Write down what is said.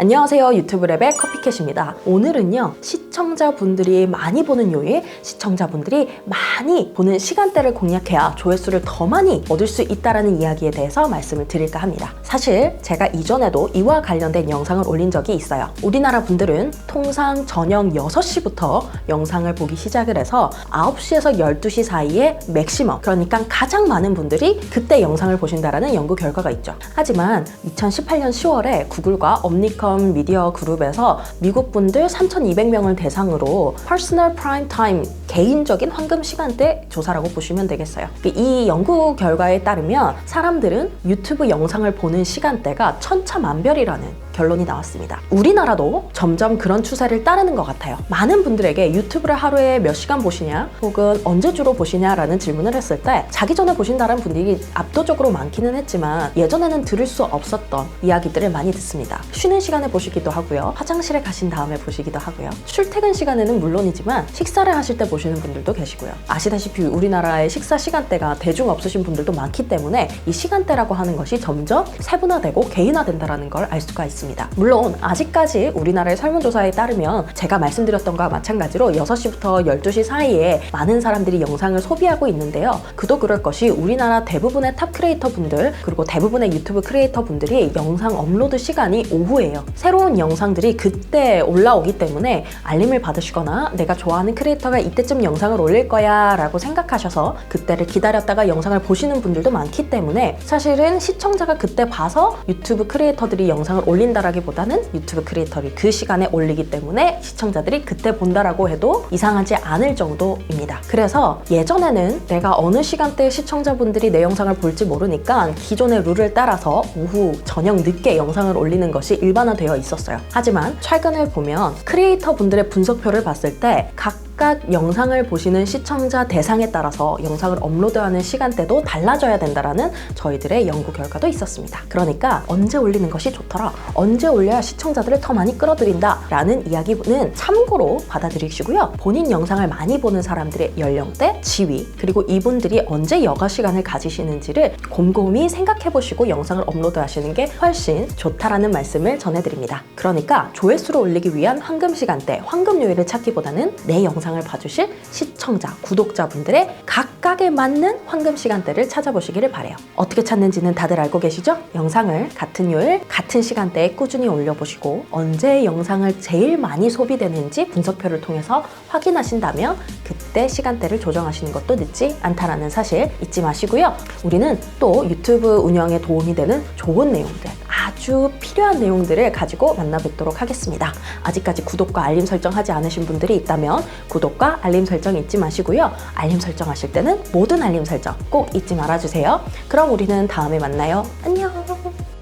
안녕하세요. 유튜브 랩의 커피캣입니다. 오늘은요 시청자분들이 많이 보는 요일 시청자분들이 많이 보는 시간대를 공략해야 조회수를 더 많이 얻을 수 있다는 이야기에 대해서 말씀을 드릴까 합니다. 사실 제가 이전에도 이와 관련된 영상을 올린 적이 있어요. 우리나라 분들은 통상 저녁 6시부터 영상을 보기 시작을 해서 9시에서 12시 사이에 맥시멈 그러니까 가장 많은 분들이 그때 영상을 보신다라는 연구 결과가 있죠. 하지만 2018년 10월에 구글과 엄니 컴 미디어 그룹에서 미국 분들 3,200명을 대상으로 퍼스널 프라임 타임 개인적인 황금 시간대 조사라고 보시면 되겠어요. 이 연구 결과에 따르면 사람들은 유튜브 영상을 보는 시간대가 천차만별이라는 결론이 나왔습니다. 우리나라도 점점 그런 추세를 따르는 것 같아요. 많은 분들에게 유튜브를 하루에 몇 시간 보시냐, 혹은 언제 주로 보시냐라는 질문을 했을 때 자기 전에 보신다는 분들이 압도적으로 많기는 했지만 예전에는 들을 수 없었던 이야기들을 많이 듣습니다. 쉬는 시간에 보시기도 하고요. 화장실에 가신 다음에 보시기도 하고요. 출퇴근 시간에는 물론이지만 식사를 하실 때 보시는 분들도 계시고요. 아시다시피 우리나라의 식사 시간대가 대중 없으신 분들도 많기 때문에 이 시간대라고 하는 것이 점점 세분화되고 개인화된다는 걸 알 수가 있습니다. 물론 아직까지 우리나라의 설문조사에 따르면 제가 말씀드렸던 것과 마찬가지로 6시부터 12시 사이에 많은 사람들이 영상을 소비하고 있는데요. 그도 그럴 것이 우리나라 대부분의 탑 크리에이터 분들 그리고 대부분의 유튜브 크리에이터 분들이 영상 업로드 시간이 오후예요. 새로운 영상들이 그때 올라오기 때문에 알림을 받으시거나 내가 좋아하는 크리에이터가 이때쯤 영상을 올릴 거야 라고 생각하셔서 그때를 기다렸다가 영상을 보시는 분들도 많기 때문에 사실은 시청자가 그때 봐서 유튜브 크리에이터들이 영상을 올린 다라기보다는 유튜브 크리에이터를 그 시간에 올리기 때문에 시청자들이 그때 본다라고 해도 이상하지 않을 정도입니다. 그래서 예전에는 내가 어느 시간대에 시청자분들이 내 영상을 볼지 모르니까 기존의 룰을 따라서 오후, 저녁 늦게 영상을 올리는 것이 일반화되어 있었어요. 하지만 최근을 보면 크리에이터 분들의 분석표를 봤을 때각 각 영상을 보시는 시청자 대상에 따라서 영상을 업로드하는 시간대도 달라져야 된다라는 저희들의 연구 결과도 있었습니다. 그러니까 언제 올리는 것이 좋더라. 언제 올려야 시청자들을 더 많이 끌어들인다 라는 이야기는 참고로 받아들이시고요. 본인 영상을 많이 보는 사람들의 연령대, 지위, 그리고 이분들이 언제 여가 시간을 가지시는지를 곰곰이 생각해 보시고 영상을 업로드 하시는 게 훨씬 좋다라는 말씀을 전해드립니다. 그러니까 조회수를 올리기 위한 황금 시간대, 황금 요일을 찾기보다는 내 영상을 봐주실 시청자, 구독자분들의 각각에 맞는 황금 시간대를 찾아보시기를 바래요. 어떻게 찾는지는 다들 알고 계시죠? 영상을 같은 요일, 같은 시간대에 꾸준히 올려보시고 언제 영상을 제일 많이 소비되는지 분석표를 통해서 확인하신다면 그때 시간대를 조정하시는 것도 늦지 않다라는 사실 잊지 마시고요. 우리는 또 유튜브 운영에 도움이 되는 좋은 내용들, 아주 필요한 내용들을 가지고 만나 뵙도록 하겠습니다. 아직까지 구독과 알림 설정하지 않으신 분들이 있다면 구독과 알림 설정 잊지 마시고요. 알림 설정하실 때는 모든 알림 설정 꼭 잊지 말아주세요. 그럼 우리는 다음에 만나요. 안녕!